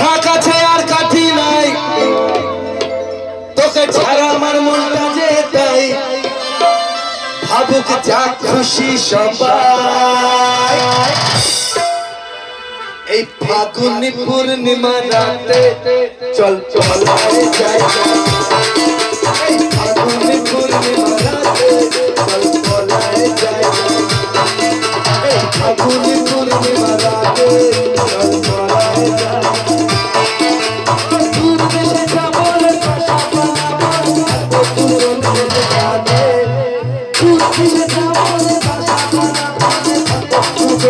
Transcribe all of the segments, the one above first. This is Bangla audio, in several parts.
ঢাক আছে আর কাঠি নাই। তোকে ছাড়া আমার মনটা যে তাই ভাবুক যা খুশি সবাই। এই ফাগুনি পূর্ণিমা রাতে চল চলায় যাই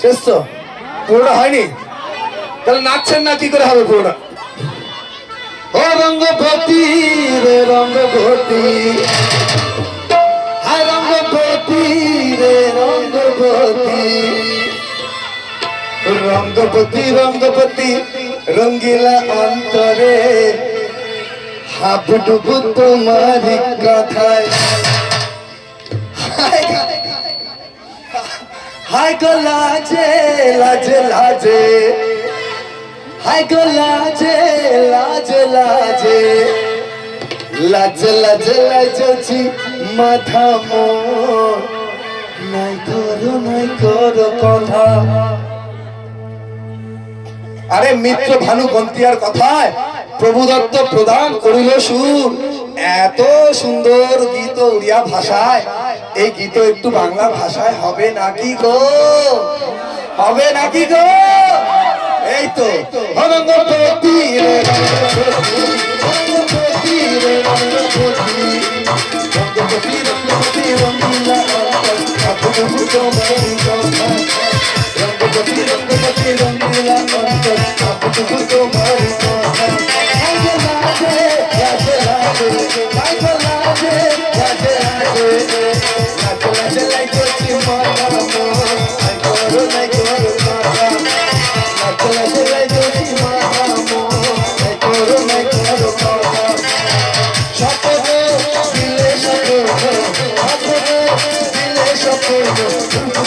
শেষ তো। পুরোটা হয়নি? তাহলে নাচছেন না, কি করে হবে পুরোটা? রঙ্গপতি রে, রঙ্গপতি। রঙ্গপতি রে, রঙ্গপতি। রঙ্গপতি রঙ্গপতি, রঙ্গিলা অন্তরে। হাবুডুবু তোমারি কথায়। হায় গো লাজে লাজে লাজে। গো লাজে লাজে লাজে। লাজে লাজে, লাজছি মাথা মোর। নাই করো নাই করো কথা। আরে মিত্র ভানু গন্তিয়ার কথায় প্রভু দত্ত প্রদান করিল সুর। এত সুন্দর গীত উড়িয়া ভাষায় এই গীত একটু বাংলা ভাষায় হবে নাকি গো হবে নাকি গো এই তো রঙ্গপতি রে রঙ্গপতি,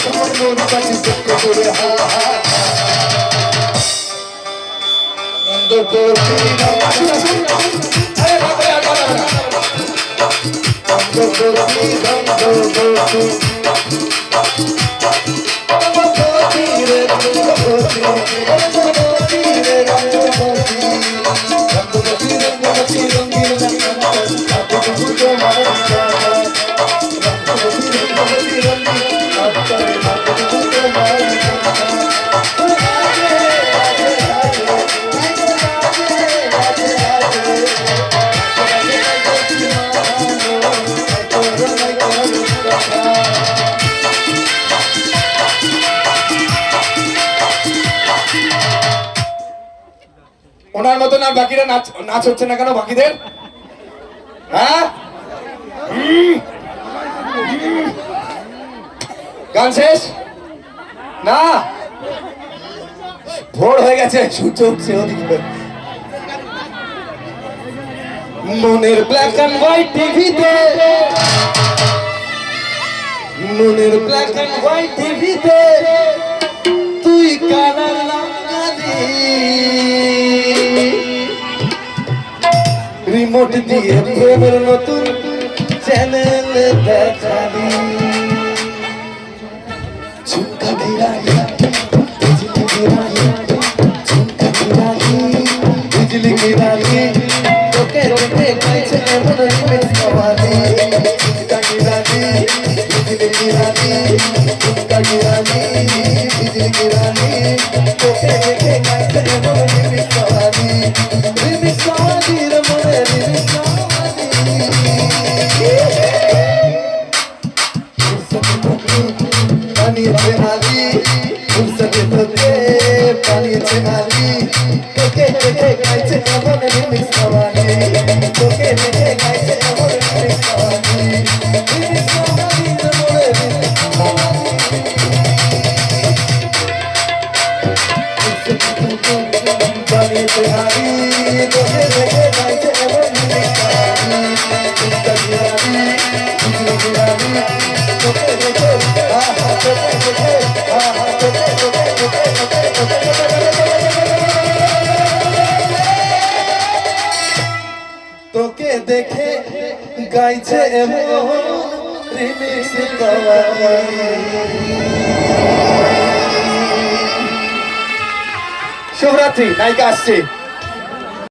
তোমার মন কাছে দুঃখ করে হা হা ওনার মতো না বাকিরা নাচ নাচ হচ্ছে না কেন বাকিদের? হ্যাঁ। গান শেষ? না? ভোর হয়ে গেছে, সূর্য উঠছে ওদিকে। মনের ব্ল্যাক অ্যান্ড হোয়াইট টিভিতে মনের ব্ল্যাক অ্যান্ড হোয়াইট টিভিতে তুই কালার লাগালি রিমোট দিয়ে প্রেমের নতুন চ্যানেল দেখালি ঝুমকা গিরালি বিজলি গিরালি ঝুমকা গিরালি বিজলি গিরালি তোকে তোকে কাছে এমন কমালি ঝুমকা গিরালি বিজলি গিরালি ঝুমকা গিরালি বিজলি গিরালি কমালি বানিয়েছে আলি ফুলসতে তোকে বানিয়েছে আলি তোকে দেখে গাইছে এমন রিমিক্স কাওয়ালি তোকে দেখে গাইছে এমন রিমিক্স কাওয়ালি রিমিক্স কাওয়ালি বলে রিমিক্স কাওয়ালি বানিয়েছে আলি তোকে দেখে গাইছে এমন রিমিক্স কাওয়ালি ফুলসতে আলি ফুলসতে আলি তোকে দেখে হা হা তোকে দেখে গাইছে এমন রিমিক্স শুভরাত্রি নায়িকা আসছে।